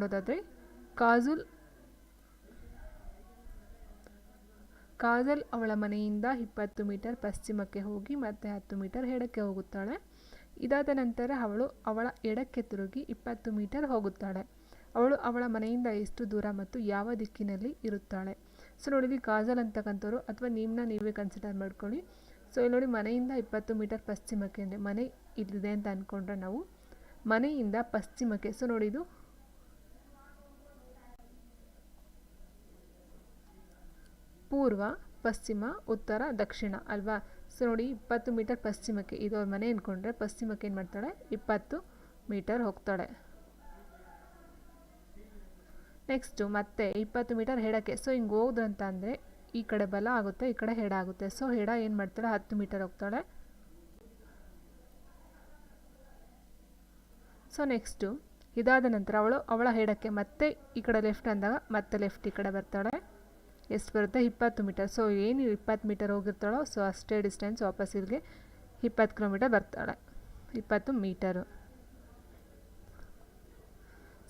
ನೋಡೋದಾದರೆ ಕಾಜುಲ್, ಕಾಜಲ್ ಅವಳ ಮನೆಯಿಂದ ಇಪ್ಪತ್ತು ಮೀಟರ್ ಪಶ್ಚಿಮಕ್ಕೆ ಹೋಗಿ ಮತ್ತೆ ಹತ್ತು ಮೀಟರ್ ಎಡಕ್ಕೆ ಹೋಗುತ್ತಾಳೆ. ಇದಾದ ನಂತರ ಅವಳು ಅವಳ ಎಡಕ್ಕೆ ತಿರುಗಿ ಇಪ್ಪತ್ತು ಮೀಟರ್ ಹೋಗುತ್ತಾಳೆ. ಅವಳು ಅವಳ ಮನೆಯಿಂದ ಎಷ್ಟು ದೂರ ಮತ್ತು ಯಾವ ದಿಕ್ಕಿನಲ್ಲಿ ಇರುತ್ತಾಳೆ. ಸೊ ನೋಡಿ ಕಾಜಲ್ ಅಂತಕ್ಕಂಥವ್ರು, ಅಥವಾ ನಿಮ್ಮನ್ನ ನೀವೇ ಕನ್ಸಿಡರ್ ಮಾಡ್ಕೊಳ್ಳಿ. ಸೊ, ಇಲ್ಲಿ ನೋಡಿ ಮನೆಯಿಂದ ಇಪ್ಪತ್ತು ಮೀಟರ್ ಪಶ್ಚಿಮಕ್ಕೆ, ಅಂದರೆ ಮನೆ ಇಲ್ಲಿದೆ ಅಂತ ಅಂದ್ಕೊಂಡ್ರೆ ನಾವು ಮನೆಯಿಂದ ಪಶ್ಚಿಮಕ್ಕೆ. ಸೊ ನೋಡಿ ಪೂರ್ವ, ಪಶ್ಚಿಮ, ಉತ್ತರ, ದಕ್ಷಿಣ ಅಲ್ವಾ? ಸೊ ನೋಡಿ, ಇಪ್ಪತ್ತು ಮೀಟರ್ ಪಶ್ಚಿಮಕ್ಕೆ, ಇದು ಅವ್ರ ಮನೆ ಅಂದ್ಕೊಂಡ್ರೆ ಪಶ್ಚಿಮಕ್ಕೆ ಏನು ಮಾಡ್ತಾಳೆ? ಇಪ್ಪತ್ತು ಮೀಟರ್ ಹೋಗ್ತಾಳೆ. ನೆಕ್ಸ್ಟು ಮತ್ತೆ ಇಪ್ಪತ್ತು ಮೀಟರ್ ಹೆಡಕ್ಕೆ. ಸೊ ಹಿಂಗೆ ಅಂತ ಅಂದರೆ ಈ ಕಡೆ ಬಲ ಆಗುತ್ತೆ, ಈ ಕಡೆ ಹೆಡ ಆಗುತ್ತೆ. ಸೊ ಹೆಡ ಏನು ಮಾಡ್ತಾಳೆ? ಹತ್ತು ಮೀಟರ್ ಹೋಗ್ತಾಳೆ. ಸೊ ನೆಕ್ಸ್ಟು ಇದಾದ ನಂತರ ಅವಳು ಅವಳ ಹೆಡಕ್ಕೆ ಮತ್ತೆ ಈ ಕಡೆ ಲೆಫ್ಟ್ ಅಂದಾಗ ಮತ್ತೆ ಲೆಫ್ಟ್ ಈ ಕಡೆ ಬರ್ತಾಳೆ. ಎಷ್ಟು ಬರುತ್ತೆ? ಇಪ್ಪತ್ತು ಮೀಟರ್. ಸೊ ಏನು ಇಪ್ಪತ್ತು ಮೀಟರ್ ಹೋಗಿರ್ತಾಳೋ ಸೊ ಅಷ್ಟೇ ಡಿಸ್ಟೆನ್ಸ್ ವಾಪಸ್ ಇಲ್ಲಿಗೆ ಇಪ್ಪತ್ತು ಕಿಲೋಮೀಟರ್ ಬರ್ತಾಳೆ. ಇಪ್ಪತ್ತು ಮೀಟರು.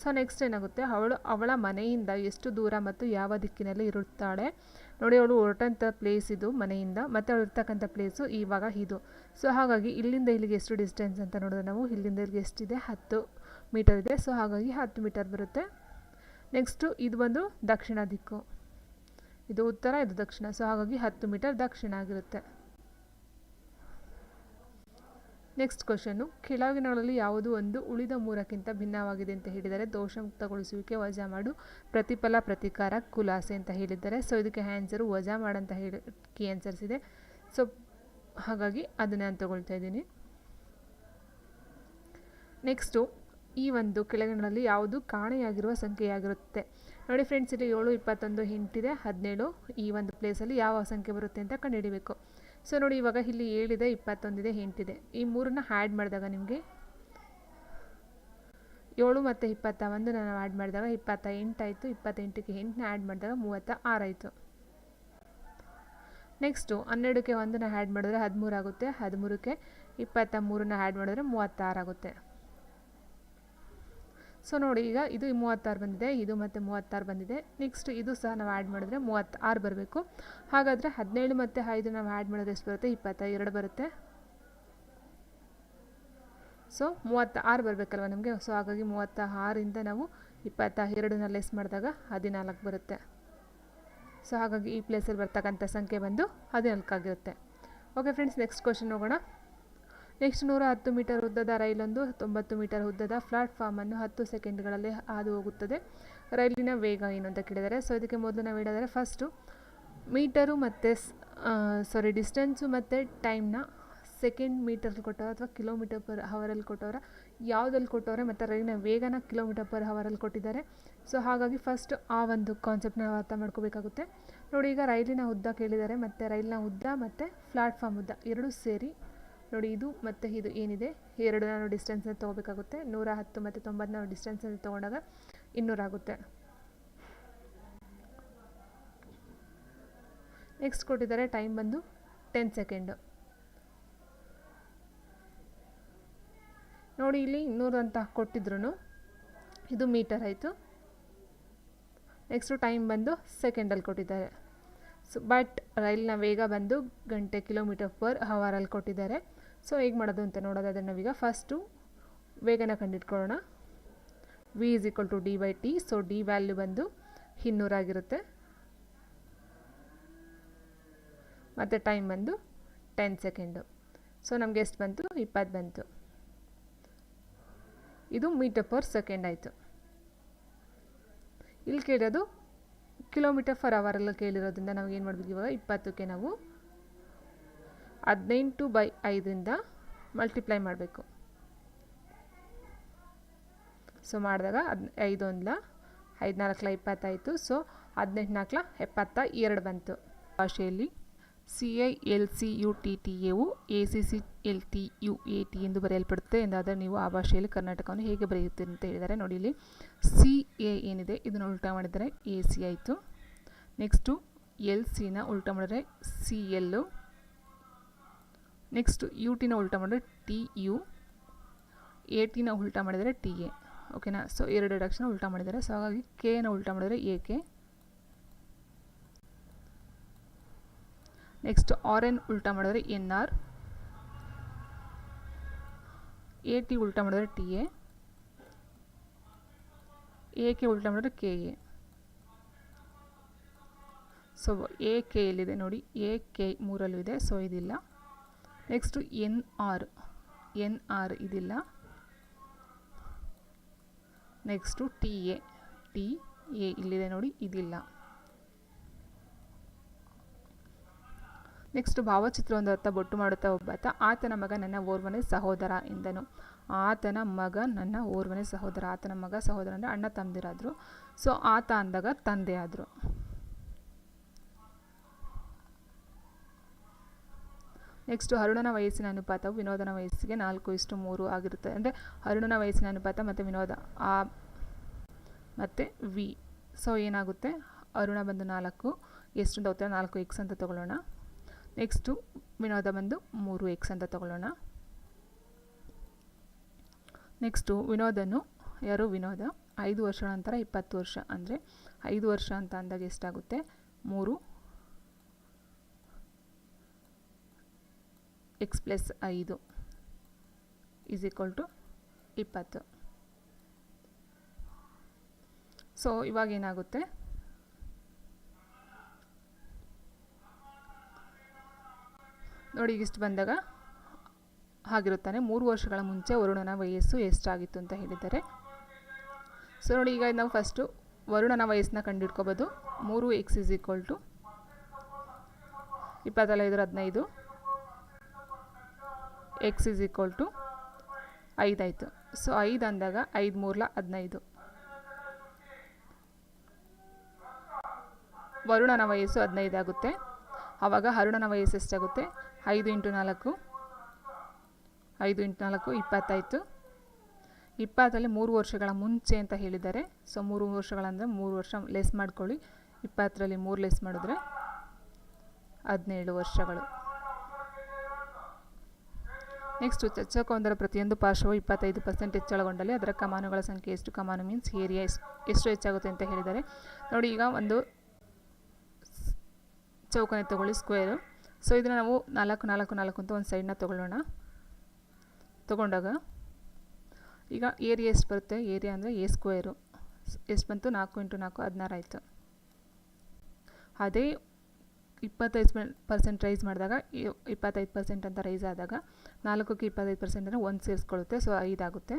ಸೊ ನೆಕ್ಸ್ಟ್ ಏನಾಗುತ್ತೆ? ಅವಳು ಅವಳ ಮನೆಯಿಂದ ಎಷ್ಟು ದೂರ ಮತ್ತು ಯಾವ ದಿಕ್ಕಿನಲ್ಲಿ ಇರುತ್ತಾಳೆ? ನೋಡಿ, ಅವಳು ಹೊರಟಂಥ ಪ್ಲೇಸ್ ಇದು, ಮನೆಯಿಂದ. ಮತ್ತು ಅವಳು ಇರ್ತಕ್ಕಂಥ ಪ್ಲೇಸು ಇವಾಗ ಇದು. ಸೊ ಹಾಗಾಗಿ ಇಲ್ಲಿಂದ ಇಲ್ಲಿಗೆ ಎಷ್ಟು ಡಿಸ್ಟೆನ್ಸ್ ಅಂತ ನೋಡಿದ್ರೆ ನಾವು ಇಲ್ಲಿಂದ ಇಲ್ಲಿಗೆ ಎಷ್ಟಿದೆ? ಹತ್ತು ಮೀಟರ್ ಇದೆ. ಸೊ ಹಾಗಾಗಿ ಹತ್ತು ಮೀಟರ್ ಬರುತ್ತೆ. ನೆಕ್ಸ್ಟು ಇದು ಬಂದು ದಕ್ಷಿಣ ದಿಕ್ಕು. ಇದು ಉತ್ತರ, ಇದು ದಕ್ಷಿಣ. ಸೊ ಹಾಗಾಗಿ ಹತ್ತು ಮೀಟರ್ ದಕ್ಷಿಣ ಆಗಿರುತ್ತೆ. ನೆಕ್ಸ್ಟ್ ಕ್ವಶನ್ನು ಕೆಳಗಿನಗಳಲ್ಲಿ ಯಾವುದು ಒಂದು ಉಳಿದ ಮೂರಕ್ಕಿಂತ ಭಿನ್ನವಾಗಿದೆ ಅಂತ ಹೇಳಿದರೆ ದೋಷಮುಕ್ತಗೊಳಿಸುವಿಕೆ ವಜಾ ಮಾಡು, ಪ್ರತಿಫಲ, ಪ್ರತಿಕಾರ, ಕುಲಾಸೆ ಅಂತ ಹೇಳಿದ್ದಾರೆ. ಸೊ ಇದಕ್ಕೆ ಆ್ಯನ್ಸರು ವಜಾ ಮಾಡಂತ ಹೇಳಿ, ಕೀ ಆನ್ಸರ್ಸ್ ಇದೆ. ಸೊ ಹಾಗಾಗಿ ಅದನ್ನು ನಾನು ತಗೊಳ್ತಾ ಇದ್ದೀನಿ. ನೆಕ್ಸ್ಟು ಈ ಒಂದು ಕೆಳಗಿನಲ್ಲಿ ಯಾವುದು ಕಾಣೆಯಾಗಿರುವ ಸಂಖ್ಯೆಯಾಗಿರುತ್ತೆ. ನೋಡಿ ಫ್ರೆಂಡ್ಸ್ ಇಲ್ಲಿ ಏಳು ಇಪ್ಪತ್ತೊಂದು ಎಂಟಿದೆ ಹದಿನೇಳು ಈ ಒಂದು ಪ್ಲೇಸಲ್ಲಿ ಯಾವ ಸಂಖ್ಯೆ ಬರುತ್ತೆ ಅಂತ ಕಂಡುಹಿಡಿಬೇಕು. ಸೊ ನೋಡಿ ಇವಾಗ ಇಲ್ಲಿ ಏಳಿದೆ, ಇಪ್ಪತ್ತೊಂದಿದೆ, ಎಂಟಿದೆ. ಈ ಮೂರನ್ನ ಆ್ಯಡ್ ಮಾಡಿದಾಗ ನಿಮಗೆ ಏಳು ಮತ್ತು ಇಪ್ಪತ್ತ ಒಂದು ನಾನು ಆ್ಯಡ್ ಮಾಡಿದಾಗ ಇಪ್ಪತ್ತ ಎಂಟಾಯಿತು ಇಪ್ಪತ್ತೆಂಟಕ್ಕೆ ಎಂಟನ್ನ ಆ್ಯಡ್ ಮಾಡಿದಾಗ ಮೂವತ್ತ ಆರಾಯಿತು ನೆಕ್ಸ್ಟು ಹನ್ನೆರಡಕ್ಕೆ ಒಂದನ್ನ ಆ್ಯಡ್ ಮಾಡಿದ್ರೆ ಹದಿಮೂರು ಆಗುತ್ತೆ, ಹದಿಮೂರಕ್ಕೆ ಇಪ್ಪತ್ತ ಮೂರನ್ನ ಆ್ಯಡ್ ಮಾಡಿದ್ರೆ ಮೂವತ್ತಾರು ಆಗುತ್ತೆ. ಸೊ ನೋಡಿ, ಈಗ ಇದು ಮೂವತ್ತಾರು ಬಂದಿದೆ, ಇದು ಮತ್ತು ಮೂವತ್ತಾರು ಬಂದಿದೆ. ನೆಕ್ಸ್ಟ್ ಇದು ಸಹ ನಾವು ಆ್ಯಡ್ ಮಾಡಿದ್ರೆ ಮೂವತ್ತಾರು ಬರಬೇಕು. ಹಾಗಾದರೆ ಹದಿನೇಳು ಮತ್ತು ಐದು ನಾವು ಆ್ಯಡ್ ಮಾಡಿದ್ರೆ ಎಷ್ಟು ಬರುತ್ತೆ? ಇಪ್ಪತ್ತ ಎರಡು ಬರುತ್ತೆ. ಸೊ ಮೂವತ್ತ ಆರು ಬರಬೇಕಲ್ವ ನಮಗೆ? ಸೊ ಹಾಗಾಗಿ ಮೂವತ್ತ ಆರಿಂದ ನಾವು ಇಪ್ಪತ್ತ ಎರಡನ್ನ ಲೆಸ್ ಮಾಡಿದಾಗ ಹದಿನಾಲ್ಕು ಬರುತ್ತೆ. ಸೊ ಹಾಗಾಗಿ ಈ ಪ್ಲೇಸಲ್ಲಿ ಬರ್ತಕ್ಕಂಥ ಸಂಖ್ಯೆ ಬಂದು ಹದಿನಾಲ್ಕಾಗಿರುತ್ತೆ ಓಕೆ ಫ್ರೆಂಡ್ಸ್ ನೆಕ್ಸ್ಟ್ ಕ್ವಶನ್ ಹೋಗೋಣ ನೆಕ್ಸ್ಟ್ ನೂರ ಹತ್ತು ಮೀಟರ್ ಉದ್ದದ ರೈಲೊಂದು ತೊಂಬತ್ತು ಮೀಟರ್ ಉದ್ದದ ಪ್ಲಾಟ್ಫಾರ್ಮನ್ನು ಹತ್ತು ಸೆಕೆಂಡ್ಗಳಲ್ಲಿ ಹಾದು ಹೋಗುತ್ತದೆ. ರೈಲಿನ ವೇಗ ಏನು ಅಂತ ಕೇಳಿದರೆ, ಸೊ ಇದಕ್ಕೆ ಮೊದಲು ನಾವು ಹೇಳಿದರೆ ಫಸ್ಟು ಮೀಟರು ಮತ್ತು ಸಾರಿ ಡಿಸ್ಟೆನ್ಸು ಮತ್ತು ಟೈಮ್ನ ಸೆಕೆಂಡ್ ಮೀಟರ್ಲಿ ಕೊಟ್ಟವ್ರ ಅಥವಾ ಕಿಲೋಮೀಟರ್ ಪರ್ ಹವರಲ್ಲಿ ಕೊಟ್ಟವರ ಯಾವುದಲ್ಲಿ ಕೊಟ್ಟವ್ರೆ ಮತ್ತು ರೈಲಿನ ವೇಗನ ಕಿಲೋಮೀಟರ್ ಪರ್ ಹವರಲ್ಲಿ ಕೊಟ್ಟಿದ್ದಾರೆ. ಸೊ ಹಾಗಾಗಿ ಫಸ್ಟ್ ಆ ಒಂದು ಕಾನ್ಸೆಪ್ಟ್ನ ನಾವು ಅರ್ಥ ಮಾಡ್ಕೋಬೇಕಾಗುತ್ತೆ. ನೋಡಿ ಈಗ ರೈಲಿನ ಉದ್ದ ಕೇಳಿದ್ದಾರೆ ಮತ್ತು ರೈಲಿನ ಉದ್ದ ಮತ್ತು ಪ್ಲಾಟ್ಫಾರ್ಮ್ ಉದ್ದ ಎರಡೂ ಸೇರಿ ನೋಡಿ, ಇದು ಮತ್ತು ಇದು ಏನಿದೆ? ಎರಡು ನಾವು ಡಿಸ್ಟೆನ್ಸಲ್ಲಿ ತೊಗೋಬೇಕಾಗುತ್ತೆ. ನೂರ ಹತ್ತು ಮತ್ತು ತೊಂಬತ್ತು ನಾವು ಡಿಸ್ಟೆನ್ಸಲ್ಲಿ ತೊಗೊಂಡಾಗ ಇನ್ನೂರಾಗುತ್ತೆ ನೆಕ್ಸ್ಟ್ ಕೊಟ್ಟಿದ್ದಾರೆ ಟೈಮ್ ಬಂದು ಟೆನ್ ಸೆಕೆಂಡು ನೋಡಿ, ಇಲ್ಲಿ ಇನ್ನೂರು ಅಂತ ಕೊಟ್ಟಿದ್ರು ಇದು ಮೀಟರ್ ಆಯಿತು. ನೆಕ್ಸ್ಟು ಟೈಮ್ ಬಂದು ಸೆಕೆಂಡಲ್ಲಿ ಕೊಟ್ಟಿದ್ದಾರೆ. ಸೊ ಬಟ್ ರೈಲಿನ ವೇಗ ಬಂದು ಗಂಟೆ ಕಿಲೋಮೀಟರ್ ಪರ್ ಹವರಲ್ಲಿ ಕೊಟ್ಟಿದ್ದಾರೆ. ಸೊ ಹೇಗೆ ಮಾಡೋದು ಅಂತ ನೋಡೋದಾದ್ರೆ ನಾವೀಗ ಫಸ್ಟು ವೇಗನ ಕಂಡಿಟ್ಕೊಳ್ಳೋಣ. V is equal to D by T so D value ಬಂದು ಇನ್ನೂರಾಗಿರುತ್ತೆ ಮತ್ತು ಟೈಮ್ ಬಂದು ಟೆನ್ ಸೆಕೆಂಡು ಸೊ ನಮಗೆ ಎಷ್ಟು ಬಂತು? ಇಪ್ಪತ್ತು ಬಂತು. ಇದು ಮೀಟರ್ ಪರ್ ಸೆಕೆಂಡ್ ಆಯಿತು. ಇಲ್ಲಿ ಕೇಳೋದು ಕಿಲೋಮೀಟರ್ ಫರ್ ಅವರೆಲ್ಲ ಕೇಳಿರೋದ್ರಿಂದ ನಾವು ಏನು ಮಾಡಬೇಕು? ಇವಾಗ ಇಪ್ಪತ್ತಕ್ಕೆ ನಾವು ಹದಿನೆಂಟು ಬೈ ಐದರಿಂದ ಮಲ್ಟಿಪ್ಲೈ ಮಾಡಬೇಕು. ಸೊ ಮಾಡಿದಾಗ ಹದ್, ಐದು ಒಂದ್ಲ ಐದು ಇಪ್ಪತ್ತಾಯಿತು. ಸೊ ಹದಿನೆಂಟು ನಾಲ್ಕಲ ಎಪ್ಪತ್ತ ಎರಡು ಬಂತು. ಭಾಷೆಯಲ್ಲಿ C I L C U T T ಎವು A C C L T U A T ಎಂದು ಬರೆಯಲ್ಪಡುತ್ತೆ. ಎಂದಾದರೆ ನೀವು ಆ ಭಾಷೆಯಲ್ಲಿ ಕರ್ನಾಟಕವನ್ನು ಹೇಗೆ ಬರೆಯುತ್ತೀರಿ ಅಂತ ಹೇಳಿದರೆ ನೋಡಿ ಇಲ್ಲಿ ಸಿ ಎ ಏನಿದೆ, ಇದನ್ನು ಉಲ್ಟಾ ಮಾಡಿದರೆ ಎ ಸಿ ಆಯಿತು. ನೆಕ್ಸ್ಟು ಎಲ್ ಸಿನ ಉಲ್ಟಾ ಮಾಡಿದರೆ ಸಿ ಎಲ್ಲು ನೆಕ್ಸ್ಟು ಯು ಟಿನ ಉಲ್ಟಾ ಮಾಡಿದ್ರೆ ಟಿ ಯು ಎ ಟಿನ ಉಲ್ಟಾ ಮಾಡಿದರೆ ಟಿ ಎ ಓಕೆನಾ ಸೊ ಎರಡು ರಿಡಕ್ಷನ್ ಉಲ್ಟಾ ಮಾಡಿದ್ದಾರೆ. ಸೊ ಹಾಗಾಗಿ ಕೆನ ಉಲ್ಟಾ ಮಾಡಿದರೆ A K next R N ಉಲ್ಟಾ ಮಾಡಿದ್ರೆ ಎನ್ ಆರ್ ಎ ಟಿ ಉಲ್ಟಾ ಮಾಡಿದ್ರೆ ಟಿ ಎ ಎ ಕೆ ಉಲ್ಟಾ ಮಾಡಿದ್ರೆ K A so A K ಎಲ್ಲಿದೆ ನೋಡಿ ಎ ಕೆ ಮೂರಲ್ಲೂ ಇದೆ ಸೊ ಇದಿಲ್ಲ. Next N R N R ಇದಿಲ್ಲ. Next T A T A ಇಲ್ಲಿದೆ ನೋಡಿ, ಇದಿಲ್ಲ. ನೆಕ್ಸ್ಟ್ ಭಾವಚಿತ್ರವೊಂದು ಅರ್ಥ ಬೊಟ್ಟು ಮಾಡುತ್ತಾ ಒಬ್ಬಾತ, ಆತನ ಮಗ ನನ್ನ ಓರ್ವನೇ ಸಹೋದರ ಎಂದನು. ಆತನ ಮಗ ನನ್ನ ಓರ್ವನೇ ಸಹೋದರ, ಆತನ ಮಗ ಸಹೋದರ ಅಂದರೆ ಅಣ್ಣ ತಂದಿರಾದರು. ಸೊ ಆತ ಅಂದಾಗ ತಂದೆ ಆದರು. ನೆಕ್ಸ್ಟ್ ಅರುಣನ ವಯಸ್ಸಿನ ಅನುಪಾತವು ವಿನೋದನ ವಯಸ್ಸಿಗೆ ನಾಲ್ಕು ಇಷ್ಟು ಮೂರು ಆಗಿರುತ್ತೆ ಅಂದರೆ ಅರುಣನ ವಯಸ್ಸಿನ ಅನುಪಾತ ಮತ್ತು ವಿನೋದ, ಆ ಮತ್ತು ವಿ. ಸೊ ಏನಾಗುತ್ತೆ? ಅರುಣ ಬಂದು ನಾಲ್ಕು ಎಷ್ಟು ಅಂತ ನಾಲ್ಕು, ಎಕ್ಸ್ ಅಂತ ತಗೊಳ್ಳೋಣ. ನೆಕ್ಸ್ಟು ವಿನೋದ ಬಂದು ಮೂರು ಎಕ್ಸ್ ಅಂತ ತಗೊಳ್ಳೋಣ. ನೆಕ್ಸ್ಟು ವಿನೋದನು ಯಾರು? ವಿನೋದ. ಐದು ವರ್ಷ ನಂತರ ಇಪ್ಪತ್ತು ವರ್ಷ. ಅಂದರೆ ಐದು ವರ್ಷ ಅಂತ ಅಂದಾಗ ಎಷ್ಟಾಗುತ್ತೆ? ಮೂರು. ಎಕ್ಸ್ ಪ್ಲಸ್ ಐದು ಈಸ್ ಈಕ್ವಲ್ ಟು ಇಪ್ಪತ್ತು. ಸೊ ಇವಾಗ ಏನಾಗುತ್ತೆ? ನೋಡಿ ಇಷ್ಟು ಬಂದಾಗ ಹಾಗಿರುತ್ತಾನೆ. ಮೂರು ವರ್ಷಗಳ ಮುಂಚೆ ವರುಣನ ವಯಸ್ಸು ಎಷ್ಟಾಗಿತ್ತು ಅಂತ ಹೇಳಿದ್ದಾರೆ ಸೊ ನೋಡಿ, ಈಗ ನಾವು ಫಸ್ಟು ವರುಣನ ವಯಸ್ಸನ್ನ ಕಂಡುಹಿಡ್ಕೋಬೋದು ಮೂರು ಎಕ್ಸ್ ಇಸ್ ಈಕ್ವಲ್ ಟು ಇಪ್ಪತ್ತೈದರ ಹದಿನೈದು. ಎಕ್ಸ್ ಇಸ್ ಈಕ್ವಲ್ ಟು ಐದಾಯಿತು ಸೊ ಐದು ಅಂದಾಗ ಐದು ಮೂರ್ಲ ಹದಿನೈದು. ವರುಣನ ವಯಸ್ಸು ಹದಿನೈದು ಆಗುತ್ತೆ. ಆವಾಗ ಅರುಣನ ವಯಸ್ಸು ಎಷ್ಟಾಗುತ್ತೆ? ಐದು ಇಂಟು ನಾಲ್ಕು, ಐದು ಇಂಟು ನಾಲ್ಕು ಇಪ್ಪತ್ತಾಯಿತು ಇಪ್ಪತ್ತಲ್ಲಿ ಮೂರು ವರ್ಷಗಳ ಮುಂಚೆ ಅಂತ ಹೇಳಿದ್ದಾರೆ ಸೊ ಮೂರು ವರ್ಷಗಳಂದರೆ ಮೂರು ವರ್ಷ ಲೆಸ್ ಮಾಡ್ಕೊಳ್ಳಿ. ಇಪ್ಪತ್ತರಲ್ಲಿ ಮೂರು ಲೆಸ್ ಮಾಡಿದ್ರೆ ಹದಿನೇಳು ವರ್ಷಗಳು. ನೆಕ್ಸ್ಟ್ ಚಚ್ಚಕೊಂದರ ಪ್ರತಿಯೊಂದು ಪಾರ್ಶ್ವವು ಇಪ್ಪತ್ತೈದು ಪರ್ಸೆಂಟ್ ಹೆಚ್ಚಳಗೊಂಡಲ್ಲಿ ಅದರ ಕಮಾನುಗಳ ಸಂಖ್ಯೆ ಎಷ್ಟು? ಕಮಾನು ಮೀನ್ಸ್ ಏರಿಯಾ ಎಷ್ಟು ಹೆಚ್ಚಾಗುತ್ತೆ ಅಂತ ಹೇಳಿದ್ದಾರೆ ನೋಡಿ, ಈಗ ಒಂದು ಚೌಕನೆ ತಗೊಳ್ಳಿ ಸ್ಕ್ವೇರು ಸೊ ಇದನ್ನು ನಾವು ನಾಲ್ಕು ನಾಲ್ಕು ನಾಲ್ಕು ಅಂತ ಒಂದು ಸೈಡನ್ನ ತೊಗೊಳ್ಳೋಣ. ತೊಗೊಂಡಾಗ ಈಗ ಏರಿಯಾ ಎಷ್ಟು ಬರುತ್ತೆ? ಏರಿಯಾ ಅಂದರೆ ಎ ಸ್ಕ್ವೇರು ಎಷ್ಟು ಬಂತು? ನಾಲ್ಕು ಇಂಟು ನಾಲ್ಕು, ಹದಿನಾರು ಆಯಿತು. ಅದೇ ಇಪ್ಪತ್ತೈದು ಪರ್ಸೆಂಟ್ ರೈಸ್ ಮಾಡಿದಾಗ ಇಪ್ಪತ್ತೈದು ಪರ್ಸೆಂಟ್ ಅಂತ ರೈಸ್ ಆದಾಗ ನಾಲ್ಕಕ್ಕೆ ಇಪ್ಪತ್ತೈದು ಪರ್ಸೆಂಟ್ ಅಂದರೆ ಒಂದು ಸೇರಿಸ್ಕೊಳ್ಳುತ್ತೆ. ಸೊ ಐದಾಗುತ್ತೆ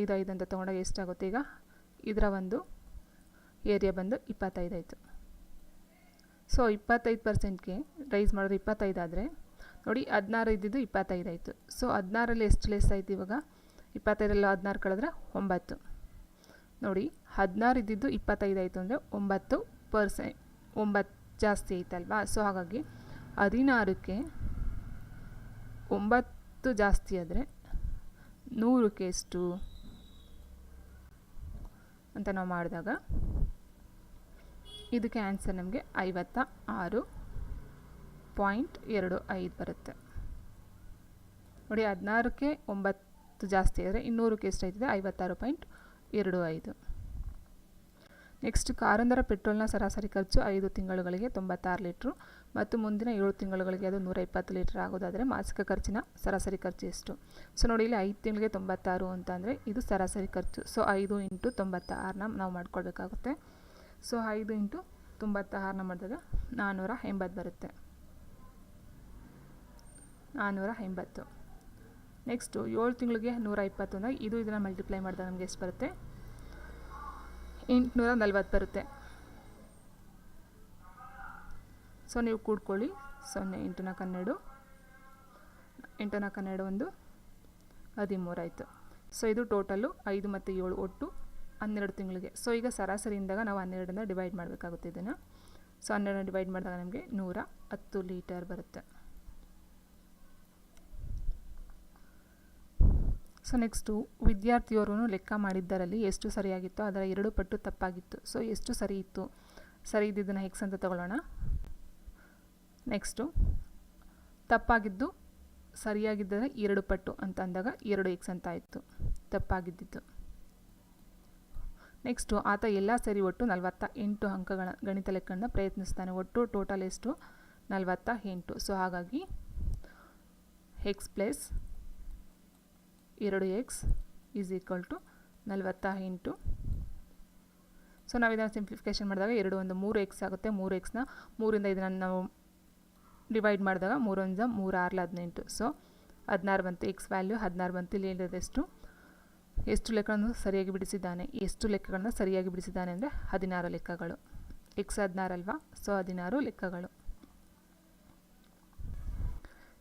ಐದು ಐದು ಅಂತ ತೊಗೊಂಡಾಗ ಎಷ್ಟಾಗುತ್ತೆ ಈಗ? ಇದರ ಒಂದು ಏರಿಯಾ ಬಂದು ಇಪ್ಪತ್ತೈದು ಆಯಿತು. ಸೊ ಇಪ್ಪತ್ತೈದು ಪರ್ಸೆಂಟ್ಗೆ ರೈಸ್ ಮಾಡಿದ್ರೆ ಇಪ್ಪತ್ತೈದು ಆದರೆ. ನೋಡಿ, ಹದಿನಾರು ಇದ್ದಿದ್ದು ಇಪ್ಪತ್ತೈದು ಆಯಿತು. ಸೊ ಹದಿನಾರಲ್ಲಿ ಎಷ್ಟು ಲೆಸ್ ಆಯಿತು ಇವಾಗ? ಇಪ್ಪತ್ತೈದರಲ್ಲಿ ಹದಿನಾರು ಕಳೆದ್ರೆ ಒಂಬತ್ತು. ನೋಡಿ, ಹದಿನಾರು ಇದ್ದಿದ್ದು ಇಪ್ಪತ್ತೈದು ಆಯಿತು ಅಂದರೆ ಒಂಬತ್ತು ಪರ್ಸೆ, ಒಂಬತ್ತು ಜಾಸ್ತಿ ಆಯ್ತಲ್ವಾ? ಸೊ ಹಾಗಾಗಿ ಹದಿನಾರಕ್ಕೆ ಒಂಬತ್ತು ಜಾಸ್ತಿ ಆದರೆ ನೂರಕ್ಕೆ ಎಷ್ಟು? ಅಂತ ನಾವು ಮಾಡಿದಾಗ ಇದಕ್ಕೆ ಆನ್ಸರ್ ನಮಗೆ ಐವತ್ತ ಆರು ಪಾಯಿಂಟ್ ಎರಡು ಐದು ಬರುತ್ತೆ. ನೋಡಿ ಹದಿನಾರಕ್ಕೆ ಒಂಬತ್ತು ಜಾಸ್ತಿ ಆದರೆ ಇನ್ನೂರಕ್ಕೆ ಎಷ್ಟಾಯ್ತದೆ? ಐವತ್ತಾರು ಪಾಯಿಂಟ್ ಎರಡು ಐದು. ನೆಕ್ಸ್ಟ್ ಕಾರೊಂದರ ಪೆಟ್ರೋಲ್ನ ಸರಾಸರಿ ಖರ್ಚು ಐದು ತಿಂಗಳುಗಳಿಗೆ ತೊಂಬತ್ತಾರು ಲೀಟ್ರು ಮತ್ತು ಮುಂದಿನ ಏಳು ತಿಂಗಳುಗಳಿಗೆ ಅದು ನೂರ ಇಪ್ಪತ್ತು ಲೀಟ್ರ್ ಆಗೋದಾದರೆ ಮಾಸಿಕ ಖರ್ಚಿನ ಸರಾಸರಿ ಖರ್ಚು ಎಷ್ಟು? ಸೊ ನೋಡಿ ಇಲ್ಲಿ ಐದು ತಿಂಗಳಿಗೆ ತೊಂಬತ್ತಾರು ಅಂತಂದರೆ ಇದು ಸರಾಸರಿ ಖರ್ಚು. ಸೊ ಐದು ಇಂಟು ತೊಂಬತ್ತಾರನ್ನ ನಾವು ಮಾಡ್ಕೊಳ್ಬೇಕಾಗುತ್ತೆ. ಸೊ ಐದು ಇಂಟು ತೊಂಬತ್ತಾರನ್ನ ಮಾಡಿದಾಗ ನಾನ್ನೂರ ಎಂಬತ್ತು ಬರುತ್ತೆ. ನಾನ್ನೂರ ಎಂಬತ್ತು. ನೆಕ್ಸ್ಟು ಏಳು ತಿಂಗಳಿಗೆ ನೂರ ಇಪ್ಪತ್ತು ಅಂದರೆ ಇದು ಇದನ್ನು ಮಲ್ಟಿಪ್ಲೈ ಮಾಡಿದಾಗ ನಮಗೆ ಎಷ್ಟು ಬರುತ್ತೆ? ಎಂಟುನೂರ ನಲ್ವತ್ತು ಬರುತ್ತೆ. ಸೊ ನೀವು ಕೂಡ್ಕೊಳ್ಳಿ. ಸೊನ್ನೆ ಎಂಟು ನಾಲ್ಕು ಹನ್ನೆರಡು ಎಂಟು ನಾಲ್ಕು ಹನ್ನೆರಡು ಒಂದು ಹದಿಮೂರು ಆಯಿತು. ಸೊ ಇದು ಟೋಟಲ್ಲು ಐದು ಮತ್ತು ಏಳು ಒಟ್ಟು ಹನ್ನೆರಡು ತಿಂಗಳಿಗೆ. ಸೊ ಈಗ ಸರಾಸರಿಯಿಂದಾಗ ನಾವು ಹನ್ನೆರಡರಿಂದ ಡಿವೈಡ್ ಮಾಡಬೇಕಾಗುತ್ತೆ ಇದನ್ನು. ಸೊ ಹನ್ನೆರಡನ್ನ ಡಿವೈಡ್ ಮಾಡಿದಾಗ ನಮಗೆ ನೂರ ಹತ್ತು ಲೀಟರ್ ಬರುತ್ತೆ. ಸೊ ನೆಕ್ಸ್ಟು ವಿದ್ಯಾರ್ಥಿಯವರು ಲೆಕ್ಕ ಮಾಡಿದ್ದರಲ್ಲಿ ಎಷ್ಟು ಸರಿಯಾಗಿತ್ತು ಅದರ ಎರಡು ಪಟ್ಟು ತಪ್ಪಾಗಿತ್ತು. ಸೊ ಎಷ್ಟು ಸರಿ ಇತ್ತು? ಸರಿ ಇದ್ದಿದ್ದನ್ನು ಹೆಕ್ಸ್ ಅಂತ ತಗೊಳ್ಳೋಣ. ನೆಕ್ಸ್ಟು ತಪ್ಪಾಗಿದ್ದು ಸರಿಯಾಗಿದ್ದರೆ ಎರಡು ಪಟ್ಟು ಅಂತ ಅಂದಾಗ ಎರಡು ಎಕ್ಸ್ ಅಂತ ಆಯಿತು. ತಪ್ಪಾಗಿದ್ದಿತ್ತು ನೆಕ್ಸ್ಟು ಆತ ಎಲ್ಲ ಸರಿ ಒಟ್ಟು ನಲವತ್ತ ಎಂಟು ಅಂಕಗಳ ಗಣಿತ ಲೆಕ್ಕನ ಪ್ರಯತ್ನಿಸ್ತಾನೆ. ಒಟ್ಟು ಟೋಟಲ್ ಎಷ್ಟು? ನಲವತ್ತ ಎಂಟು. ಸೊ ಹಾಗಾಗಿ ಎಕ್ಸ್ ಪ್ಲಸ್ ಎರಡು ಎಕ್ಸ್ ಈಸ್ ಈಕ್ವಲ್ ಟು ನಲವತ್ತ ಎಂಟು. ಸೊ ನಾವು ಇದನ್ನು ಸಿಂಪ್ಲಿಫಿಕೇಷನ್ ಮಾಡಿದಾಗ ಎರಡು ಒಂದು ಮೂರು ಎಕ್ಸ್ ಆಗುತ್ತೆ. ಮೂರು ಎಕ್ಸ್ನ ಮೂರಿಂದ ಇದನ್ನು ನಾವು ಡಿವೈಡ್ ಮಾಡಿದಾಗ ಮೂರೊಂದು ಮೂರು ಆರ್ಲ ಹದಿನೆಂಟು. ಸೊ ಹದಿನಾರು ಬಂತು ಎಕ್ಸ್ ವ್ಯಾಲ್ಯೂ ಹದಿನಾರು ಬಂತು ಇಲ್ಲಿ ಹೇಳಿದಷ್ಟು ಎಷ್ಟು ಲೆಕ್ಕಗಳನ್ನು ಸರಿಯಾಗಿ ಬಿಡಿಸಿದ್ದಾನೆ, ಎಷ್ಟು ಲೆಕ್ಕಗಳನ್ನು ಸರಿಯಾಗಿ ಬಿಡಿಸಿದ್ದಾನೆ ಅಂದರೆ ಹದಿನಾರು ಲೆಕ್ಕಗಳು. ಎಕ್ಸ್ ಹದಿನಾರಲ್ವಾ? ಸೊ ಹದಿನಾರು ಲೆಕ್ಕಗಳು.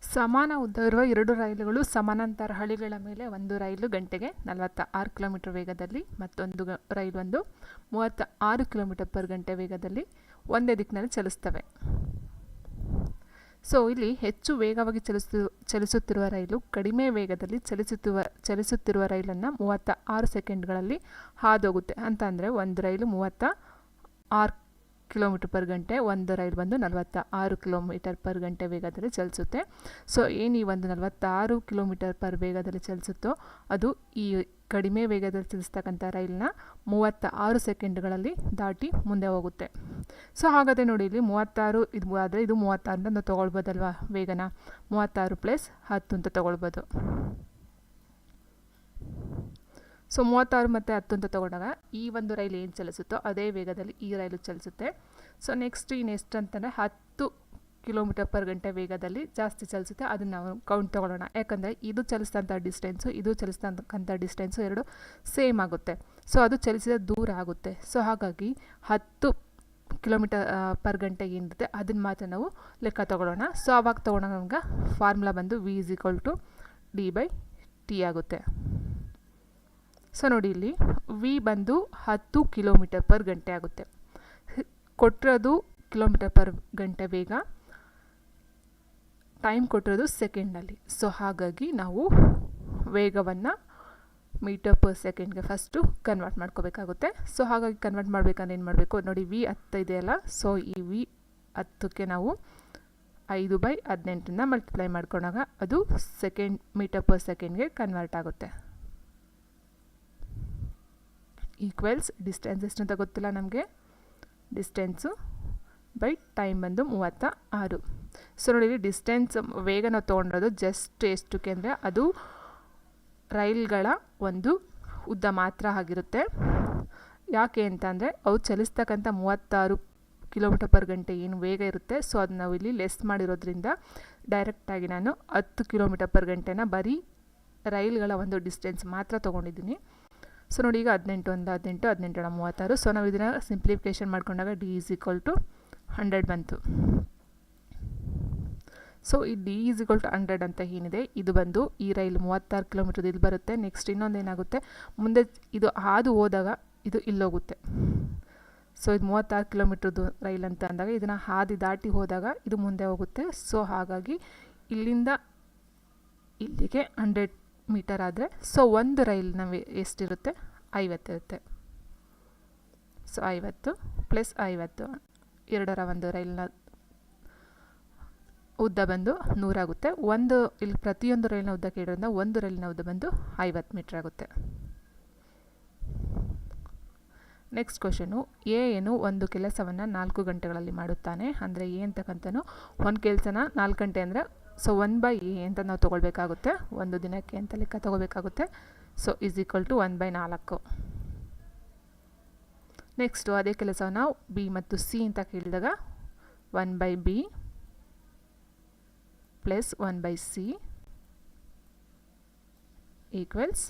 ಸಮಾನ ಉದ್ದವಿರುವ ಎರಡು ರೈಲುಗಳು ಸಮಾನಾಂತರ ಹಳಿಗಳ ಮೇಲೆ ಒಂದು ರೈಲು ಗಂಟೆಗೆ ನಲವತ್ತ ಆರು ಕಿಲೋಮೀಟರ್ ವೇಗದಲ್ಲಿ ಮತ್ತೊಂದು ರೈಲು ಒಂದು ಮೂವತ್ತ ಆರು ಕಿಲೋಮೀಟರ್ ಪರ್ ಗಂಟೆ ವೇಗದಲ್ಲಿ ಒಂದೇ ದಿಕ್ಕಿನಲ್ಲಿ ಚಲಿಸ್ತವೆ. ಸೊ ಇಲ್ಲಿ ಹೆಚ್ಚು ವೇಗವಾಗಿ ಚಲಿಸು, ಚಲಿಸುತ್ತಿರುವ ರೈಲು ಕಡಿಮೆ ವೇಗದಲ್ಲಿ ಚಲಿಸುತ್ತಿರುವ ಚಲಿಸುತ್ತಿರುವ ರೈಲನ್ನು ಮೂವತ್ತ ಆರು ಸೆಕೆಂಡ್ಗಳಲ್ಲಿ ಹಾದೋಗುತ್ತೆ ಅಂತ ಅಂದರೆ ಒಂದು ರೈಲು ಮೂವತ್ತ ಆರು ಕಿಲೋಮೀಟರ್ ಪರ್ ಗಂಟೆ ಒಂದು ರೈಲು ಬಂದು ನಲವತ್ತ ಆರು ಕಿಲೋಮೀಟರ್ ಪರ್ ಗಂಟೆ ವೇಗದಲ್ಲಿ ಚಲಿಸುತ್ತೆ. ಸೊ, ಏನು ಈ ಒಂದು ನಲವತ್ತಾರು ಕಿಲೋಮೀಟರ್ ಪರ್ ವೇಗದಲ್ಲಿ ಚಲಿಸುತ್ತೋ, ಅದು ಈ ಕಡಿಮೆ ವೇಗದಲ್ಲಿ ಚಲಿಸ್ತಕ್ಕಂಥ ರೈಲನ್ನ ಮೂವತ್ತ ಆರು ಸೆಕೆಂಡ್ಗಳಲ್ಲಿ ದಾಟಿ ಮುಂದೆ ಹೋಗುತ್ತೆ. ಸೊ, ಹಾಗಾದರೆ ನೋಡಿ, ಇಲ್ಲಿ ಮೂವತ್ತಾರು ಇದು ಆದರೆ ಇದು ಮೂವತ್ತಾರು ನಾವು ತೊಗೊಳ್ಬೋದಲ್ವಾ ವೇಗನ? ಮೂವತ್ತಾರು ಪ್ಲಸ್ ಹತ್ತು ಅಂತ ತೊಗೊಳ್ಬೋದು. ಸೊ ಮೂವತ್ತಾರು ಮತ್ತು ಅಂತ ತೊಗೊಂಡಾಗ ಈ ಒಂದು ರೈಲು ಏನು ಚಲಿಸುತ್ತೋ ಅದೇ ವೇಗದಲ್ಲಿ ಈ ರೈಲು ಚಲಿಸುತ್ತೆ. ಸೊ ನೆಕ್ಸ್ಟ್ ಇನ್ನು ಎಷ್ಟು ಅಂತಂದರೆ ಹತ್ತು ಕಿಲೋಮೀಟರ್ ಪರ್ ಗಂಟೆ ವೇಗದಲ್ಲಿ ಜಾಸ್ತಿ ಚಲಿಸುತ್ತೆ. ಅದನ್ನು ನಾವು ಕೌಂಟ್ ತೊಗೊಳ್ಳೋಣ. ಯಾಕಂದರೆ ಇದು ಚಲಿಸಿದಂಥ ಡಿಸ್ಟೆನ್ಸು ಇದು ಚಲಿಸ್ತಕ್ಕಂಥ ಡಿಸ್ಟೆನ್ಸು ಎರಡು ಸೇಮ್ ಆಗುತ್ತೆ. ಸೊ ಅದು ಚಲಿಸಿದ ದೂರ ಆಗುತ್ತೆ. ಸೊ ಹಾಗಾಗಿ ಹತ್ತು ಕಿಲೋಮೀಟರ್ ಪರ್ ಗಂಟೆ ಏನಿರುತ್ತೆ ಅದನ್ನು ಮಾತ್ರ ನಾವು ಲೆಕ್ಕ ತೊಗೊಳ್ಳೋಣ. ಸೊ ಆವಾಗ ತೊಗೊಂಡಾಗ ನಮ್ಗೆ ಫಾರ್ಮುಲಾ ಬಂದು V is equal to D by T ಆಗುತ್ತೆ. ಸೊ ನೋಡಿ ಇಲ್ಲಿ ವಿ ಬಂದು ಹತ್ತು ಕಿಲೋಮೀಟರ್ ಪರ್ ಗಂಟೆ ಆಗುತ್ತೆ. ಕೊಟ್ಟಿರೋದು ಕಿಲೋಮೀಟರ್ ಪರ್ ಗಂಟೆ ವೇಗ. ಟೈಮ್ ಕೊಟ್ಟಿರೋದು ಸೆಕೆಂಡಲ್ಲಿ ಸೊ ಹಾಗಾಗಿ ನಾವು ವೇಗವನ್ನು ಮೀಟರ್ ಪರ್ ಸೆಕೆಂಡ್ಗೆ ಫಸ್ಟು ಕನ್ವರ್ಟ್ ಮಾಡ್ಕೋಬೇಕಾಗುತ್ತೆ. ಸೊ ಹಾಗಾಗಿ ಕನ್ವರ್ಟ್ ಮಾಡಬೇಕಂದ್ರೆ ಏನು ಮಾಡಬೇಕು? ನೋಡಿ ವಿ ಹತ್ತು ಇದೆಯಲ್ಲ ಸೊ ಈ ವಿ ಹತ್ತಕ್ಕೆ ನಾವು ಐದು ಬೈ ಹದಿನೆಂಟರಿಂದ ಮಲ್ಟಿಪ್ಲೈ ಮಾಡ್ಕೊಂಡಾಗ ಅದು ಸೆಕೆಂಡ್ ಮೀಟರ್ ಪರ್ ಸೆಕೆಂಡ್ಗೆ ಕನ್ವರ್ಟ್ ಆಗುತ್ತೆ. ಈಕ್ವಲ್ಸ್ ಡಿಸ್ಟೆನ್ಸ್ ಎಷ್ಟು ಅಂತ ಗೊತ್ತಿಲ್ಲ ನಮಗೆ. ಡಿಸ್ಟೆನ್ಸು ಬೈ ಟೈಮ್ ಬಂದು ಮೂವತ್ತ ಆರು ಸೊ ನೋಡಿ ಡಿಸ್ಟೆನ್ಸ್ ವೇಗ ನಾವು ತೊಗೊಂಡಿರೋದು ಜಸ್ಟ್ ಎಷ್ಟಕ್ಕೆ ಅಂದರೆ ಅದು ರೈಲ್ಗಳ ಒಂದು ಉದ್ದ ಮಾತ್ರ ಆಗಿರುತ್ತೆ. ಯಾಕೆ ಅಂತಂದರೆ, ಅವು ಚಲಿಸ್ತಕ್ಕಂಥ ಮೂವತ್ತಾರು ಕಿಲೋಮೀಟರ್ ಪರ್ ಗಂಟೆ ಏನು ವೇಗ ಇರುತ್ತೆ. ಸೊ ಅದು ನಾವು ಇಲ್ಲಿ ಲೆಸ್ ಮಾಡಿರೋದ್ರಿಂದ ಡೈರೆಕ್ಟಾಗಿ ನಾನು ಹತ್ತು ಕಿಲೋಮೀಟರ್ ಪರ್ ಗಂಟೆನ ಬರೀ ರೈಲ್ಗಳ ಒಂದು ಡಿಸ್ಟೆನ್ಸ್ ಮಾತ್ರ ತೊಗೊಂಡಿದ್ದೀನಿ. ಸೊ ನೋಡಿ ಈಗ ಹದಿನೆಂಟು ಒಂದು, ಹದಿನೆಂಟು ಹದಿನೆಂಟು ಮೂವತ್ತಾರು. ಸೊ ನಾವು ಇದನ್ನು ಸಿಂಪ್ಲಿಫಿಕೇಷನ್ ಮಾಡ್ಕೊಂಡಾಗ D is equal to hundred ಬಂತು. ಸೊ ಈ D is equal to hundred ಅಂತ ಏನಿದೆ, ಇದು ಬಂದು ಈ ರೈಲು ಮೂವತ್ತಾರು ಕಿಲೋಮೀಟರ್ ಇಲ್ಲಿ ಬರುತ್ತೆ. ನೆಕ್ಸ್ಟ್ ಇನ್ನೊಂದು ಏನಾಗುತ್ತೆ, ಮುಂದೆ ಇದು ಹಾದು ಹೋದಾಗ ಇದು ಇಲ್ಲೋಗುತ್ತೆ ಸೊ ಇದು ಮೂವತ್ತಾರು ಕಿಲೋಮೀಟ್ರದ್ದು ರೈಲ್ ಅಂತ ಅಂದಾಗ ಇದನ್ನು ಹಾದಿ ದಾಟಿ ಹೋದಾಗ ಇದು ಮುಂದೆ ಹೋಗುತ್ತೆ. ಸೊ ಹಾಗಾಗಿ ಇಲ್ಲಿಂದ ಇಲ್ಲಿಗೆ ಹಂಡ್ರೆಡ್ ಮೀಟರ್ ಆದರೆ ಸೊ ಒಂದು ರೈಲ್ನ ಎಷ್ಟಿರುತ್ತೆ? ಐವತ್ತಿರುತ್ತೆ ಸೊ ಐವತ್ತು ಪ್ಲಸ್ ಐವತ್ತು, ಎರಡರ ಒಂದು ರೈಲ್ನ ಉದ್ದ ಬಂದು ನೂರಾಗುತ್ತೆ ಒಂದು, ಇಲ್ಲಿ ಪ್ರತಿಯೊಂದು ರೈಲಿನ ಉದ್ದ ಕೇಳೋದ್ರಿಂದ ಒಂದು ರೈಲಿನ ಉದ್ದ ಬಂದು ಐವತ್ತು ಮೀಟ್ರ್ ಆಗುತ್ತೆ. ನೆಕ್ಸ್ಟ್ ಕ್ವಶನು ಎ ಏನು ಒಂದು ಕೆಲಸವನ್ನು ನಾಲ್ಕು ಗಂಟೆಗಳಲ್ಲಿ ಮಾಡುತ್ತಾನೆ? ಅಂದರೆ ಎ ಅಂತಕ್ಕಂಥ ಒಂದು ಕೆಲಸನ ನಾಲ್ಕು ಗಂಟೆ ಅಂದರೆ ಸೊ ಒನ್ ಬೈ ಎ ಅಂತ ನಾವು ತೊಗೊಳ್ಬೇಕಾಗುತ್ತೆ. ಒಂದು ದಿನಕ್ಕೆ ಅಂತ ಲೆಕ್ಕ ತೊಗೋಬೇಕಾಗುತ್ತೆ so is equal to one by ನಾಲ್ಕು. ನೆಕ್ಸ್ಟು ಅದೇ ಕೆಲಸವನ್ನು ಬಿ ಮತ್ತು ಸಿ ಅಂತ ಕೇಳಿದಾಗ one by B plus one by C equals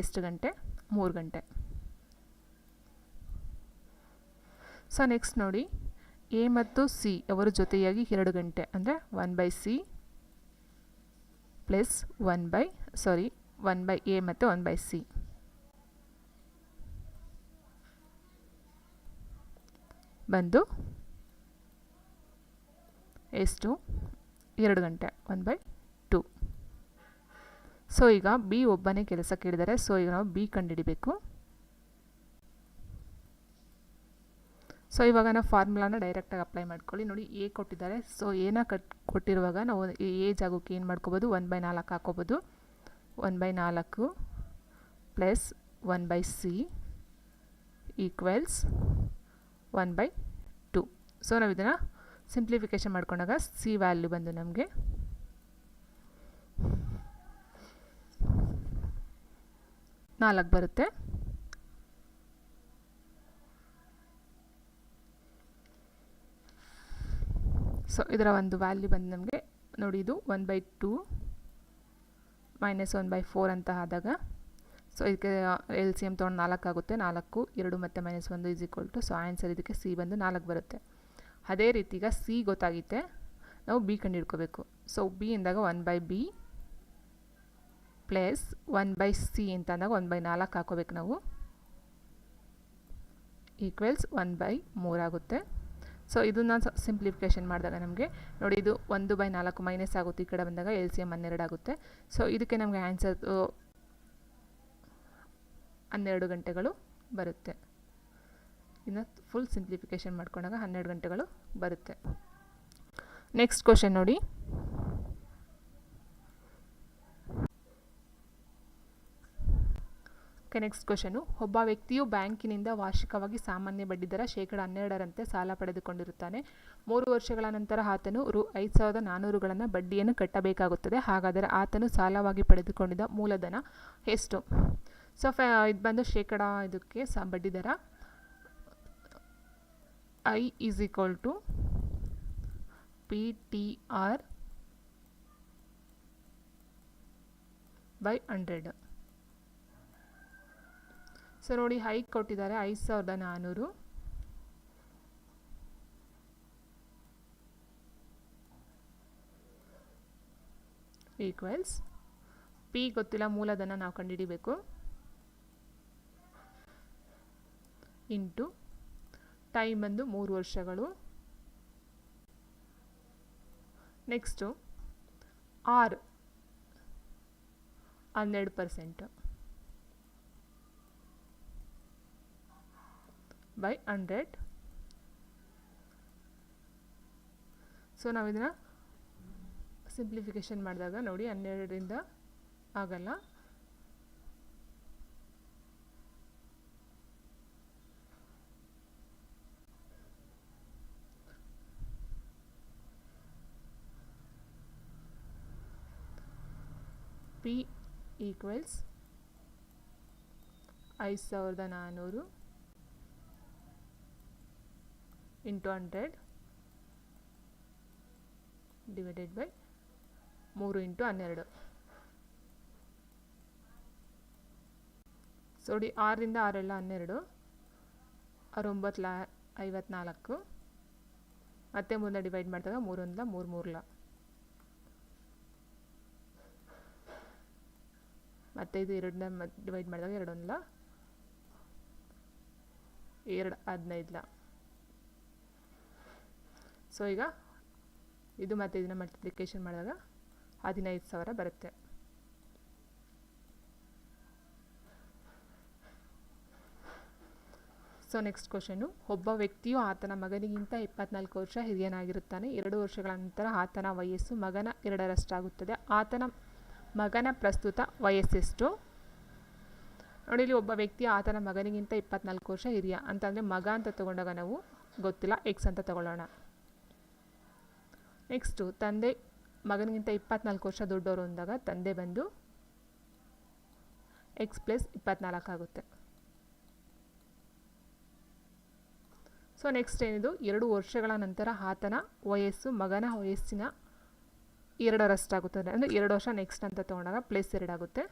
ಎಷ್ಟು ಗಂಟೆ? ಮೂರು ಗಂಟೆ. ಸೊ ನೆಕ್ಸ್ಟ್ ನೋಡಿ. ಎ ಮತ್ತು ಸಿ ಅವರ ಜೊತೆಯಾಗಿ ಎರಡು ಗಂಟೆ, ಅಂದರೆ one by C plus one by sorry one by A ಮತ್ತು ಒನ್ ಬೈ ಸಿ ಬಂದು ಎಷ್ಟು ಎರಡು ಗಂಟೆ ಒನ್ ಬೈ ಟು ಸೊ ಈಗ ಬಿ ಒಬ್ಬನೇ ಕೆಲಸ ಕೇಳಿದರೆ ಸೊ ಈಗ ನಾವು ಬಿ ಕಂಡುಹಿಡಿಬೇಕು. ಸೊ ಇವಾಗ ನಾವು ಫಾರ್ಮುಲಾನ ಡೈರೆಕ್ಟಾಗಿ ಅಪ್ಲೈ ಮಾಡ್ಕೊಳ್ಳಿ. ನೋಡಿ ಎ ಕೊಟ್ಟಿದ್ದಾರೆ. ಸೊ ಏನ ಕಟ್, ಕೊಟ್ಟಿರುವಾಗ ನಾವು ಎ ಜಾಗಕ್ಕೆ ಏನು ಮಾಡ್ಕೋಬೋದು? ಒನ್ ಬೈ ನಾಲ್ಕು ಹಾಕೋಬೋದು. ಒನ್ ಬೈ ನಾಲ್ಕು plus one by C equals one by two so ನಾವು ಇದನ್ನು ಸಿಂಪ್ಲಿಫಿಕೇಶನ್ ಮಾಡ್ಕೊಂಡಾಗ ಸಿ ವ್ಯಾಲ್ಯೂ ಬಂದು ನಮಗೆ ನಾಲ್ಕು ಬರುತ್ತೆ. ಸೊ ಇದರ ಒಂದು ವ್ಯಾಲ್ಯೂ ಬಂದು ನಮಗೆ ನೋಡಿ ಇದು one by two minus one by four ಅಂತ ಆದಾಗ ಸೊ ಇದಕ್ಕೆ ಎಲ್ ಸಿ ಎಂ ತೊಗೊಂಡು ನಾಲ್ಕು ಆಗುತ್ತೆ. ನಾಲ್ಕು, ಎರಡು ಮತ್ತು ಮೈನಸ್ ಒಂದು is equal to so answer ಇದಕ್ಕೆ ಸಿ ಬಂದು ನಾಲ್ಕು ಬರುತ್ತೆ. ಅದೇ ರೀತಿ ಈಗ ಸಿ ಗೊತ್ತಾಗಿತ್ತೆ ನಾವು ಬಿ ಕಂಡು ಹಿಡ್ಕೋಬೇಕು ಸೊ ಬಿ ಅಂದಾಗ one by B plus one by C ಅಂತ ಅಂದಾಗ ಒನ್ ಬೈ ನಾಲ್ಕು ಹಾಕೋಬೇಕು ನಾವು. ಈಕ್ವಲ್ಸ್ ಒನ್ ಬೈ ಮೂರಾಗುತ್ತೆ ಸೊ ಇದನ್ನು ಸಿಂಪ್ಲಿಫಿಕೇಷನ್ ಮಾಡಿದಾಗ ನಮಗೆ, ನೋಡಿ ಇದು ಒಂದು ಬೈ ನಾಲ್ಕು ಮೈನಸ್ ಆಗುತ್ತೆ ಈ ಕಡೆ ಬಂದಾಗ ಎಲ್ ಸಿ ಎಂ ಹನ್ನೆರಡು ಆಗುತ್ತೆ. ಸೊ ಇದಕ್ಕೆ ನಮಗೆ ಆನ್ಸರ್ ಹನ್ನೆರಡು ಗಂಟೆಗಳು ಬರುತ್ತೆ. ಇನ್ನು ಫುಲ್ ಸಿಂಪ್ಲಿಫಿಕೇಷನ್ ಮಾಡ್ಕೊಂಡಾಗ ಹನ್ನೆರಡು ಗಂಟೆಗಳು ಬರುತ್ತೆ. ನೆಕ್ಸ್ಟ್ ಕ್ವಶನ್ ನೋಡಿ. ಓಕೆ ನೆಕ್ಸ್ಟ್ ಕ್ವಶನು ಒಬ್ಬ ವ್ಯಕ್ತಿಯು ಬ್ಯಾಂಕಿನಿಂದ ವಾರ್ಷಿಕವಾಗಿ ಸಾಮಾನ್ಯ ಬಡ್ಡಿದರ ಶೇಕಡ ಹನ್ನೆರಡರಂತೆ ಸಾಲ ಪಡೆದುಕೊಂಡಿರುತ್ತಾನೆ. ಮೂರು ವರ್ಷಗಳ ನಂತರ ಆತನು ರು ಐದು ಸಾವಿರದ ನಾನ್ನೂರುಗಳನ್ನು ಬಡ್ಡಿಯನ್ನು ಕಟ್ಟಬೇಕಾಗುತ್ತದೆ. ಹಾಗಾದರೆ ಆತನು ಸಾಲವಾಗಿ ಪಡೆದುಕೊಂಡಿದ್ದ ಮೂಲಧನ ಎಷ್ಟು? ಸೊ ಫ ಇದು ಬಂದು ಶೇಕಡ ಇದಕ್ಕೆ ಸ ಬಡ್ಡಿದರ I is equal to P T R by hundred. So ನೋಡಿ ಹೈಕ್ ಕೊಟ್ಟಿದ್ದಾರೆ ಐದು ಸಾವಿರದ ನಾನ್ನೂರು ಈಕ್ವಲ್ಸ್ ಪಿ ಗೊತ್ತಿಲ್ಲ ಮೂಲದನ್ನು ನಾವು ಕಂಡುಹಿಡಿಬೇಕು. ಇಂಟು ಟೈಮ್ ಬಂದು ಮೂರು ವರ್ಷಗಳು. Next R. ಹನ್ನೆರಡು ಪರ್ಸೆಂಟ್. ಬೈ ಹಂಡ್ರೆಡ್ ಸೊ ನಾವು ಇದನ್ನು ಸಿಂಪ್ಲಿಫಿಕೇಷನ್ ಮಾಡಿದಾಗ ನೋಡಿ ಹನ್ನೆರಡರಿಂದ ಆಗಲ್ಲ. ಪಿ ಈಕ್ವಲ್ಸ್ ಐದು ಸಾವಿರದ ನಾನ್ನೂರು. ಇಂಟು ಹಂಡ್ರೆಡ್ ಡಿವೈಡೆಡ್ ಬೈ ಮೂರು ಇಂಟು ಹನ್ನೆರಡು. ಸೋಡಿ ಆರರಿಂದ ಆರೆಲ್ಲ ಹನ್ನೆರಡು ಆರೊಂಬತ್ತು ಲಾ ಐವತ್ನಾಲ್ಕು, ಮತ್ತೆ ಮುಂದೆ ಡಿವೈಡ್ ಮಾಡಿದಾಗ ಮೂರೊಂದಲ ಮೂರು ಮೂರ್ಲ. ಮತ್ತೆ ಇದು ಎರಡನ್ನ ಡಿವೈಡ್ ಮಾಡಿದಾಗ ಎರಡೊಂದಲ ಎರಡು ಹದಿನೈದಲ. ಸೊ ಈಗ ಇದು ಮತ್ತು ಇದನ್ನು ಮಲ್ಟಿಪ್ಲಿಕೇಶನ್ ಮಾಡಿದಾಗ ಹದಿನೈದು ಸಾವಿರ ಬರುತ್ತೆ. ಸೊ ನೆಕ್ಸ್ಟ್ ಕ್ವಶನು ಒಬ್ಬ ವ್ಯಕ್ತಿಯು ಆತನ ಮಗನಿಗಿಂತ ಇಪ್ಪತ್ನಾಲ್ಕು ವರ್ಷ ಹಿರಿಯನಾಗಿರುತ್ತಾನೆ. ಎರಡು ವರ್ಷಗಳ ನಂತರ ಆತನ ವಯಸ್ಸು ಮಗನ ಎರಡರಷ್ಟಾಗುತ್ತದೆ. ಆತನ ಮಗನ ಪ್ರಸ್ತುತ ವಯಸ್ಸೆಷ್ಟು? ನೋಡಿ, ಇಲ್ಲಿ ಒಬ್ಬ ವ್ಯಕ್ತಿ ಆತನ ಮಗನಿಗಿಂತ ಇಪ್ಪತ್ನಾಲ್ಕು ವರ್ಷ ಹಿರಿಯ. ಅಂತಂದರೆ ಮಗ ಅಂತ ತಗೊಂಡಾಗ ನಾವು ಗೊತ್ತಿಲ್ಲ ಎಕ್ಸ್ ಅಂತ ತಗೊಳ್ಳೋಣ. ನೆಕ್ಸ್ಟು ತಂದೆ, ಮಗನಿಗಿಂತ ಇಪ್ಪತ್ನಾಲ್ಕು ವರ್ಷ ದೊಡ್ಡವರು ಅಂದಾಗ ತಂದೆ ಬಂದು ಎಕ್ಸ್ ಪ್ಲಸ್ ಇಪ್ಪತ್ನಾಲ್ಕು ಆಗುತ್ತೆ. ಸೊ ನೆಕ್ಸ್ಟ್ ಏನಿದು? ಎರಡು ವರ್ಷಗಳ ನಂತರ ಆತನ ವಯಸ್ಸು, ಮಗನ ವಯಸ್ಸಿನ ಎರಡರಷ್ಟಾಗುತ್ತದೆ ಅಂದರೆ ಎರಡು ವರ್ಷ ನೆಕ್ಸ್ಟ್ ಅಂತ ತೊಗೊಂಡಾಗ ಪ್ಲಸ್ ಎರಡಾಗುತ್ತೆ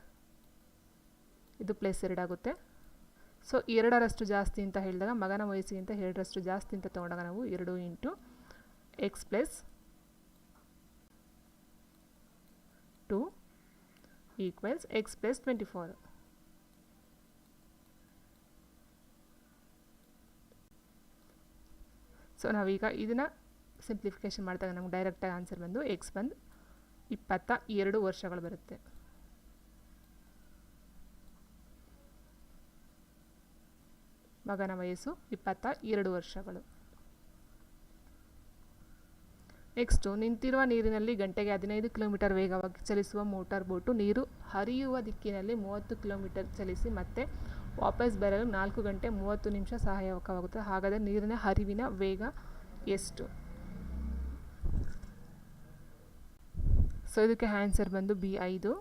ಇದು ಪ್ಲಸ್ ಎರಡಾಗುತ್ತೆ ಸೊ ಎರಡರಷ್ಟು ಜಾಸ್ತಿ ಅಂತ ಹೇಳಿದಾಗ ಮಗನ ವಯಸ್ಸಿಗಿಂತ ಎರಡರಷ್ಟು ಜಾಸ್ತಿ ಅಂತ ತೊಗೊಂಡಾಗ ನಾವು ಎರಡು into X plus two equals X plus twenty four. So ನಾವೀಗ ಇದನ್ನು ಸಿಂಪ್ಲಿಫಿಕೇಶನ್ ಮಾಡಿದಾಗ ನಮ್ಗೆ ಡೈರೆಕ್ಟಾಗಿ ಆನ್ಸರ್ ಬಂದು ಎಕ್ಸ್ ಬಂದು ಇಪ್ಪತ್ತ ಎರಡು ವರ್ಷಗಳು ಬರುತ್ತೆ. ಮಗನ ವಯಸ್ಸು ಇಪ್ಪತ್ತ ಎರಡು ವರ್ಷಗಳು. ನೆಕ್ಸ್ಟು, ನಿಂತಿರುವ ನೀರಿನಲ್ಲಿ ಗಂಟೆಗೆ ಹದಿನೈದು ಕಿಲೋಮೀಟರ್ ವೇಗವಾಗಿ ಚಲಿಸುವ ಮೋಟಾರ್ ಬೋಟು. ನೀರು ಹರಿಯುವ ದಿಕ್ಕಿನಲ್ಲಿ ಮೂವತ್ತು ಕಿಲೋಮೀಟರ್ ಚಲಿಸಿ ಮತ್ತೆ ವಾಪಸ್ ಬರಲು ನಾಲ್ಕು ಗಂಟೆ ಮೂವತ್ತು ನಿಮಿಷ ಸಹಾಯಕವಾಗುತ್ತದೆ. ಹಾಗಾದರೆ ನೀರಿನ ಹರಿವಿನ ವೇಗ ಎಷ್ಟು? ಸೊ ಇದಕ್ಕೆ ಆನ್ಸರ್ ಬಂದು ಬಿ ಐದು.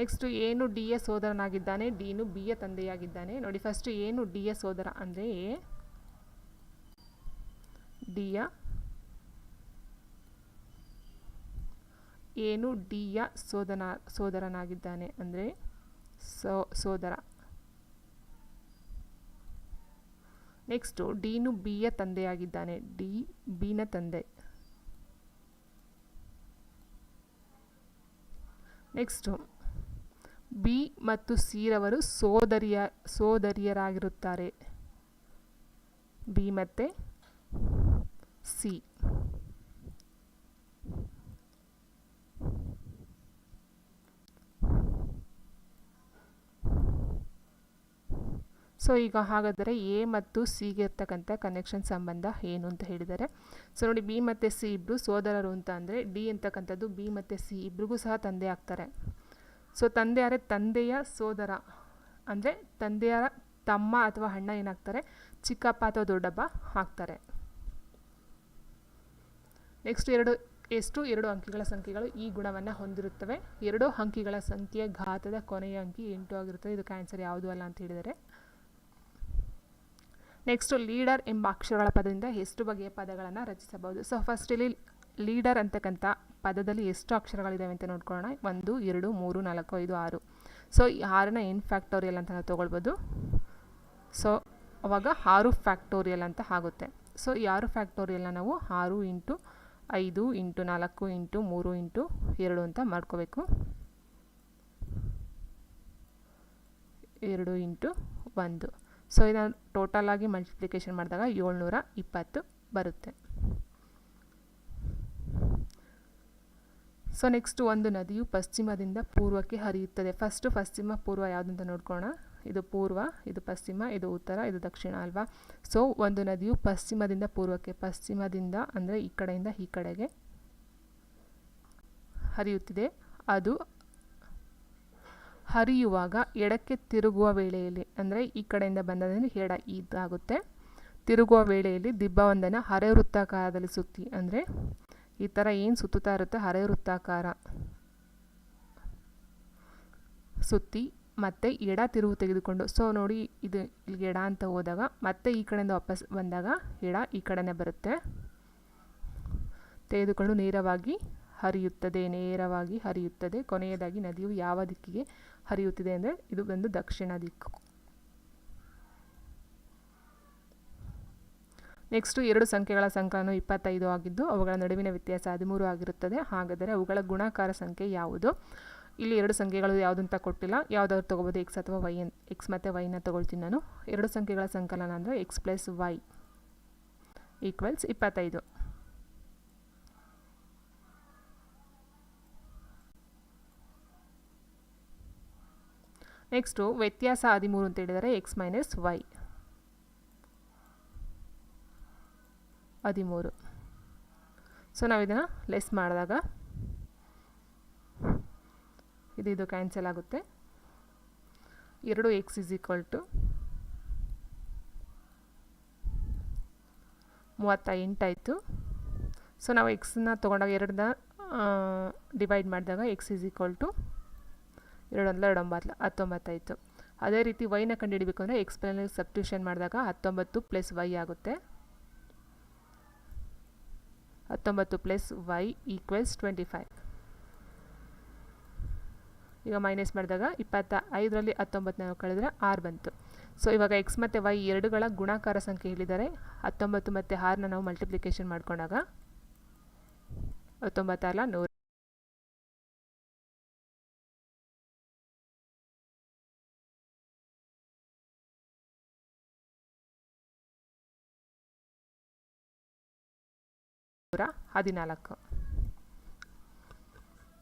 ನೆಕ್ಸ್ಟು ಏನು ಡಿ ಎ ಸೋದರನಾಗಿದ್ದಾನೆ? ಡಿನು ಬಿ ಎ ತಂದೆಯಾಗಿದ್ದಾನೆ. ನೋಡಿ ಫಸ್ಟ್ ಏನು ಡಿ ಎ ಸೋದರ ಅಂದರೆ ಎ ಡಿಯ ಏನು ಡಿಯ ಸೋದನ, ಸೋದರನಾಗಿದ್ದಾನೆ ಅಂದರೆ ಸೋ, ಸೋದರ. ನೆಕ್ಸ್ಟು ಡಿನು ಬಿಯ ತಂದೆಯಾಗಿದ್ದಾನೆ. ಡಿ, ಬಿನ ತಂದೆ. ನೆಕ್ಸ್ಟು ಬಿ ಮತ್ತು ಸಿರವರು ಸೋದರಿಯ, ಸೋದರಿಯರಾಗಿರುತ್ತಾರೆ. ಬಿ ಮತ್ತು ಸಿ ಸೊ ಈಗ ಹಾಗಾದರೆ ಎ ಮತ್ತು ಸಿಗೆ ಇರ್ತಕ್ಕಂಥ ಕನೆಕ್ಷನ್ ಸಂಬಂಧ ಏನು ಅಂತ ಹೇಳಿದ್ದಾರೆ ಸೊ ನೋಡಿ ಬಿ ಮತ್ತು ಸಿ ಇಬ್ಬರು ಸೋದರರು ಅಂತ ಅಂದರೆ ಡಿ ಅಂತಕ್ಕಂಥದ್ದು ಬಿ ಮತ್ತು ಸಿ ಇಬ್ಬರಿಗೂ ಸಹ ತಂದೆ ಆಗ್ತಾರೆ. ಸೊ ತಂದೆ ಆದರೆ ತಂದೆಯ ಸೋದರ. ಅಂದರೆ ತಂದೆಯ ತಮ್ಮ ಅಥವಾ ಅಣ್ಣ ಏನಾಗ್ತಾರೆ? ಚಿಕ್ಕಪ್ಪ ಅಥವಾ ದೊಡ್ಡಪ್ಪ ಆಗ್ತಾರೆ. ನೆಕ್ಸ್ಟ್ ಎರಡು, ಎಷ್ಟು ಎರಡು ಅಂಕಿಗಳ ಸಂಖ್ಯೆಗಳು ಈ ಗುಣವನ್ನು ಹೊಂದಿರುತ್ತವೆ? ಎರಡು ಅಂಕಿಗಳ ಸಂಖ್ಯೆಯ ಘಾತದ ಕೊನೆಯ ಅಂಕಿ ಎಂಟು ಆಗಿರುತ್ತದೆ. ಇದಕ್ಕೆ ಆನ್ಸರ್ ಯಾವುದು ಅಲ್ಲ ಅಂತ ಹೇಳಿದರೆ. ನೆಕ್ಸ್ಟು ಲೀಡರ್ ಎಂಬ ಅಕ್ಷರಗಳ ಪದದಿಂದ ಎಷ್ಟು ಬಗೆಯ ಪದಗಳನ್ನು ರಚಿಸಬಹುದು? ಸೊ ಫಸ್ಟ್ ಇಲ್ಲಿ ಲೀಡರ್ ಅಂತಕ್ಕಂಥ ಪದದಲ್ಲಿ ಎಷ್ಟು ಅಕ್ಷರಗಳಿದ್ದಾವೆ ಅಂತ ನೋಡ್ಕೊಳ್ಳೋಣ. ಒಂದು, ಎರಡು, ಮೂರು, ನಾಲ್ಕು, ಐದು, ಆರು. ಸೊ ಈ ಆರನ ಎನ್ ಫ್ಯಾಕ್ಟೋರಿಯಲ್ ಅಂತ ನಾವು ತೊಗೊಳ್ಬೋದು. ಸೊ ಅವಾಗ ಆರು ಫ್ಯಾಕ್ಟೋರಿಯಲ್ ಅಂತ ಆಗುತ್ತೆ. ಸೊ ಈ ಆರು ಫ್ಯಾಕ್ಟೋರಿಯಲ್ನ ನಾವು ಆರು ಇಂಟು ಐದು ಇಂಟು ನಾಲ್ಕು ಇಂಟು ಮೂರು ಇಂಟು ಎರಡು ಅಂತ ಮಾಡ್ಕೋಬೇಕು. ಎರಡು ಇಂಟು ಒಂದು. ಸೊ ಇದನ್ನು ಟೋಟಲಾಗಿ ಮಲ್ಟಿಪ್ಲಿಕೇಶನ್ ಮಾಡಿದಾಗ ಏಳ್ನೂರ ಇಪ್ಪತ್ತು ಬರುತ್ತೆ. ಸೊ ನೆಕ್ಸ್ಟ್ ಒಂದು ನದಿಯು ಪಶ್ಚಿಮದಿಂದ ಪೂರ್ವಕ್ಕೆ ಹರಿಯುತ್ತದೆ. ಫಸ್ಟು ಪಶ್ಚಿಮ ಪೂರ್ವ ಯಾವುದಂತ ನೋಡ್ಕೋಣ ಇದು ಪೂರ್ವ, ಇದು ಪಶ್ಚಿಮ, ಇದು ಉತ್ತರ, ಇದು ದಕ್ಷಿಣ ಅಲ್ವಾ? ಸೊ ಒಂದು ನದಿಯು ಪಶ್ಚಿಮದಿಂದ ಪೂರ್ವಕ್ಕೆ, ಪಶ್ಚಿಮದಿಂದ ಅಂದರೆ ಈ ಕಡೆಯಿಂದ ಈ ಕಡೆಗೆ ಹರಿಯುತ್ತಿದೆ. ಅದು ಹರಿಯುವಾಗ ಎಡಕ್ಕೆ ತಿರುಗುವ ವೇಳೆಯಲ್ಲಿ, ಅಂದರೆ ಈ ಕಡೆಯಿಂದ ಬಂದದಿಂದ ಎಡ ಇದಾಗುತ್ತೆ. ತಿರುಗುವ ವೇಳೆಯಲ್ಲಿ ದಿಬ್ಬವೊಂದನ್ನು ಹರೆ ವೃತ್ತಾಕಾರದಲ್ಲಿ ಸುತ್ತಿ, ಅಂದರೆ ಈ ಥರ ಏನು ಸುತ್ತುತ್ತಾ ಇರುತ್ತೆ? ಹರೆ ವೃತ್ತಾಕಾರ ಸುತ್ತಿ ಮತ್ತೆ ಎಡ ತಿರುವು ತೆಗೆದುಕೊಂಡು ಸೊ ನೋಡಿ ಇದು ಇಲ್ಲಿಗೆ ಎಡ ಅಂತ ಹೋದಾಗ, ಮತ್ತೆ ಈ ಕಡೆಯಿಂದ ವಾಪಸ್ ಬಂದಾಗ ಎಡ ಈ ಕಡೆನೇ ಬರುತ್ತೆ. ತೆಗೆದುಕೊಂಡು ನೇರವಾಗಿ ಹರಿಯುತ್ತದೆ ನೇರವಾಗಿ ಹರಿಯುತ್ತದೆ. ಕೊನೆಯದಾಗಿ ನದಿಯು ಯಾವ ದಿಕ್ಕಿಗೆ ಹರಿಯುತ್ತಿದೆ ಅಂದರೆ ಇದು ಬಂದು ದಕ್ಷಿಣ ದಿಕ್ಕು. ನೆಕ್ಸ್ಟು ಎರಡು ಸಂಖ್ಯೆಗಳ ಸಂಕಲನ ಇಪ್ಪತ್ತೈದು ಆಗಿದ್ದು, ಅವುಗಳ ನಡುವಿನ ವ್ಯತ್ಯಾಸ ಹದಿಮೂರು ಆಗಿರುತ್ತದೆ. ಹಾಗಾದರೆ ಅವುಗಳ ಗುಣಾಕಾರ ಸಂಖ್ಯೆ ಯಾವುದು? ಇಲ್ಲಿ ಎರಡು ಸಂಖ್ಯೆಗಳು ಯಾವುದು ಅಂತ ಕೊಟ್ಟಿಲ್ಲ. ಯಾವುದಾದ್ರು ತೊಗೋಬೋದು ಎಕ್ಸ್ ಅಥವಾ ವೈ ಎನ್ ಎಕ್ಸ್ ಮತ್ತು ವೈನ ತೊಗೊಳ್ತೀನಿ ನಾನು. ಎರಡು ಸಂಖ್ಯೆಗಳ ಸಂಕಲನ ಅಂದರೆ ಎಕ್ಸ್ ಪ್ಲಸ್ ವೈ ಈಕ್ವಲ್ಸ್ ಇಪ್ಪತ್ತೈದು. ನೆಕ್ಸ್ಟು ವ್ಯತ್ಯಾಸ ಹದಿಮೂರು ಅಂತ ಹೇಳಿದರೆ ಎಕ್ಸ್ ಮೈನಸ್ ವೈ ಹದಿಮೂರು. ಸೊ ನಾವು ಇದನ್ನು ಲೆಸ್ ಮಾಡಿದಾಗ ಇದು ಇದು ಕ್ಯಾನ್ಸಲ್ ಆಗುತ್ತೆ. ಎರಡು ಎಕ್ಸ್ ಇಸ್ ಈಕ್ವಲ್ ಟು ಮೂವತ್ತ ಎಂಟಾಯಿತು ಸೊ ನಾವು ಎಕ್ಸನ್ನ ತೊಗೊಂಡಾಗ ಎರಡನ್ನ ಡಿವೈಡ್ ಮಾಡಿದಾಗ ಎಕ್ಸ್ ಇಸ್ ಈಕ್ವಲ್ ಟು ಎರಡು ಒಂದಲ ಎರಡು ಒಂಬತ್ತು ಹತ್ತೊಂಬತ್ತಾಯಿತು ಅದೇ ರೀತಿ ವೈನ ಕಂಡುಹಿಡಬೇಕು ಅಂದರೆ ಎಕ್ಸ್ ಪ್ಲೇನಲ್ಲಿ ಸಬ್ಟ್ಯೂಷನ್ ಮಾಡಿದಾಗ ಹತ್ತೊಂಬತ್ತು ಪ್ಲಸ್ ವೈ ಆಗುತ್ತೆ. ಹತ್ತೊಂಬತ್ತು plus Y equals twenty five ಈಗ ಮೈನಸ್ ಮಾಡಿದಾಗ ಇಪ್ಪತ್ತ ಐದರಲ್ಲಿ ಹತ್ತೊಂಬತ್ತು ನಾವು ಕಳೆದ್ರೆ ಆರು ಬಂತು. ಸೊ ಇವಾಗ ಎಕ್ಸ್ ಮತ್ತು ವೈ ಎರಡುಗಳ ಗುಣಾಕಾರ ಸಂಖ್ಯೆ ಹೇಳಿದ್ದಾರೆ. ಹತ್ತೊಂಬತ್ತು ಮತ್ತು ಆರನ್ನ ನಾವು ಮಲ್ಟಿಪ್ಲಿಕೇಶನ್ ಮಾಡ್ಕೊಂಡಾಗ ಹತ್ತೊಂಬತ್ತಾರಲ್ಲ ನೂರ ಹದಿನಾಲ್ಕು.